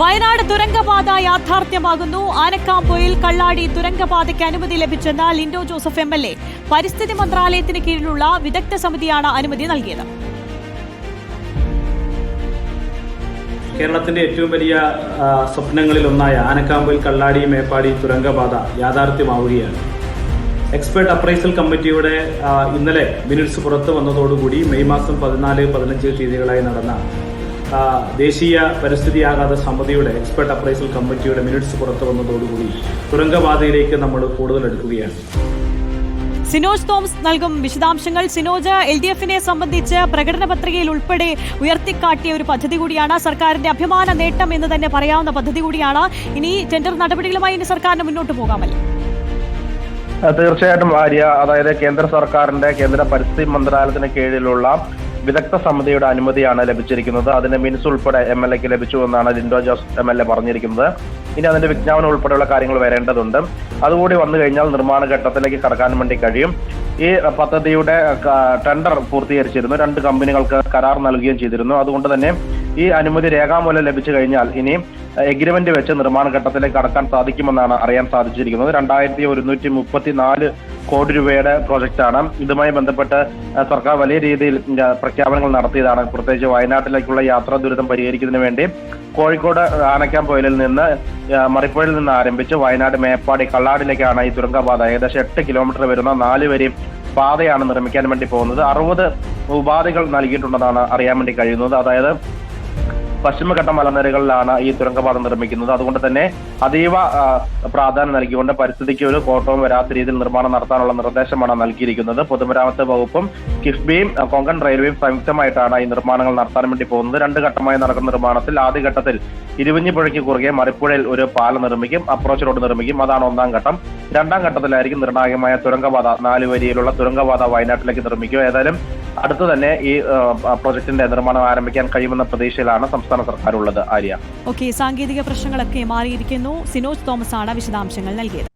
വയനാട് തുരങ്കപാത യാഥാർത്ഥ്യമാകുന്നു. ആനക്കാമ്പൊയിൽ കള്ളാടി തുരങ്കപാതയ്ക്ക് അനുമതി ലഭിച്ചെന്ന Linto Joseph M L A പരിസ്ഥിതി മന്ത്രാലയത്തിന് കീഴിലുള്ള വിദഗ്ധ സമിതിയാണ് അനുമതി നൽകിയത്. കേരളത്തിന്റെ ഏറ്റവും വലിയ സ്വപ്നങ്ങളിൽ ഒന്നായ ആനക്കാമ്പൊയിൽ കള്ളാടി മേപ്പാടി തുരങ്കപാത യാഥാർത്ഥ്യമാവുകയാണ്. എക്സ്പേർട്ട് അപ്രൈസൽ കമ്മിറ്റിയുടെ ഇന്നലെ മിനിറ്റ്സ് പുറത്തു വന്നതോടുകൂടി മെയ് മാസം പതിനാല് പതിനഞ്ച് തീയതികളായി നടന്ന ദേശീയ പരിസ്ഥിതി ആഘാത സമിതിയുടെ എക്സ്പെർട്ട് അപ്രൈസൽ കമ്മിറ്റിയുടെ മിനിറ്റ്സ് പുറത്തു വന്നതോടുകൂടി തുരങ്കപാതയിലേക്ക് നമ്മൾ കൂടുതൽ എടുക്കുകയാണ് സിനോജ് തോമസ് നൽകും വിശദാംശങ്ങൾ. സിനോജ് എൽ ഡി എഫിനെ സംബന്ധിച്ച് പ്രകടന പത്രികയിൽ ഉൾപ്പെടെ ഉയർത്തിക്കാട്ടിയ ഒരു പദ്ധതി കൂടിയാണ് സർക്കാരിന്റെ അഭിമാന നേട്ടം എന്ന് തന്നെ പറയാവുന്ന പദ്ധതി കൂടിയാണ്. ഇനി ടെൻഡർ നടപടികളുമായി ഇനി സർക്കാരിന് മുന്നോട്ട് പോകാമല്ലേ? തീർച്ചയായിട്ടും ആര്യ. അതായത് കേന്ദ്ര സർക്കാരിന്റെ കേന്ദ്ര പരിസ്ഥിതി മന്ത്രാലയത്തിന് കീഴിലുള്ള വിദഗ്ധ സമിതിയുടെ അനുമതിയാണ് ലഭിച്ചിരിക്കുന്നത്. അതിന് മിൻസ് ഉൾപ്പെടെ എം എൽ എക്ക് ലഭിച്ചു എന്നാണ് Linto Jose M L A പറഞ്ഞിരിക്കുന്നത്. ഇനി അതിന്റെ വിജ്ഞാപനം ഉൾപ്പെടെയുള്ള കാര്യങ്ങൾ വരേണ്ടതുണ്ട്. അതുകൂടി വന്നു കഴിഞ്ഞാൽ നിർമ്മാണ ഘട്ടത്തിലേക്ക് കടക്കാൻ വേണ്ടി കഴിയും. ഈ പദ്ധതിയുടെ ടെൻഡർ പൂർത്തീകരിച്ചിരുന്നു. രണ്ട് കമ്പനികൾക്ക് കരാർ നൽകുകയും ചെയ്തിരുന്നു. അതുകൊണ്ട് തന്നെ ഈ അനുമതി രേഖാമൂലം ലഭിച്ചു കഴിഞ്ഞാൽ ഇനി എഗ്രിമെന്റ് വെച്ച് നിർമ്മാണ ഘട്ടത്തിലേക്ക് കടക്കാൻ സാധിക്കുമെന്നാണ് അറിയാൻ സാധിച്ചിരിക്കുന്നത്. രണ്ടായിരത്തി ഒരുന്നൂറ്റി മുപ്പത്തി നാല് കോടി രൂപയുടെ പ്രോജക്റ്റാണ് ഇതുമായി ബന്ധപ്പെട്ട് സർക്കാർ വലിയ രീതിയിൽ പ്രഖ്യാപനങ്ങൾ നടത്തിയതാണ്. പ്രത്യേകിച്ച് വയനാട്ടിലേക്കുള്ള യാത്രാ ദുരിതം പരിഹരിക്കുന്നതിന് വേണ്ടി കോഴിക്കോട് ആനക്കാംപൊയിലിൽ നിന്ന് മറിപ്പുഴയിൽ നിന്ന് ആരംഭിച്ച് വയനാട് മേപ്പാടി കള്ളാടിലേക്കാണ് ഈ തുരങ്കപാത ഏകദേശം എട്ട് കിലോമീറ്റർ വരുന്ന നാല് വരി പാതയാണ് നിർമ്മിക്കാൻ വേണ്ടി പോകുന്നത്. അറുപത് ഉപാധികൾ നൽകിയിട്ടുണ്ടെന്നാണ് അറിയാൻ വേണ്ടി കഴിയുന്നത്. അതായത് പശ്ചിമഘട്ട മലനിരകളിലാണ് ഈ തുരങ്കപാത നിർമ്മിക്കുന്നത്. അതുകൊണ്ട് തന്നെ അതീവ പ്രാധാന്യം നൽകിക്കൊണ്ട് പരിസ്ഥിതിക്ക് ഒരു കോട്ടവും വരാത്ത രീതിയിൽ നിർമ്മാണം നടത്താനുള്ള നിർദ്ദേശമാണ് നൽകിയിരിക്കുന്നത്. പൊതുമരാമത്ത് വകുപ്പും കിഫ്ബിയും കൊങ്കൺ റെയിൽവേയും സംയുക്തമായിട്ടാണ് ഈ നിർമ്മാണങ്ങൾ നടത്താൻ വേണ്ടി പോകുന്നത്. രണ്ട് ഘട്ടമായി നടക്കുന്ന നിർമ്മാണത്തിൽ ആദ്യഘട്ടത്തിൽ ഇരുവഞ്ഞിപ്പുഴയ്ക്ക് കുറുകെ മറിപ്പുഴയിൽ ഒരു പാലം നിർമ്മിക്കും അപ്രോച്ച് റോഡ് നിർമ്മിക്കും. അതാണ് ഒന്നാം ഘട്ടം. രണ്ടാം ഘട്ടത്തിലായിരിക്കും നിർണായകമായ തുരങ്കപാത. നാലുവരിയിലുള്ള തുരങ്കപാത വയനാട്ടിലേക്ക് നിർമ്മിക്കുക. ഏതായാലും അടുത്ത് തന്നെ ഈ പ്രൊജക്ടിന്റെ നിർമ്മാണം ആരംഭിക്കാൻ കഴിയുമെന്ന പ്രതീക്ഷയിലാണ് സംസ്ഥാന സർക്കാർ ഉള്ളത് ആര്യ. ഓക്കെ സാങ്കേതിക പ്രശ്നങ്ങളൊക്കെ മാറിയിരിക്കുന്നു. സിനോജ് തോമസ് ആണ് വിശദാംശങ്ങൾ നൽകിയത്.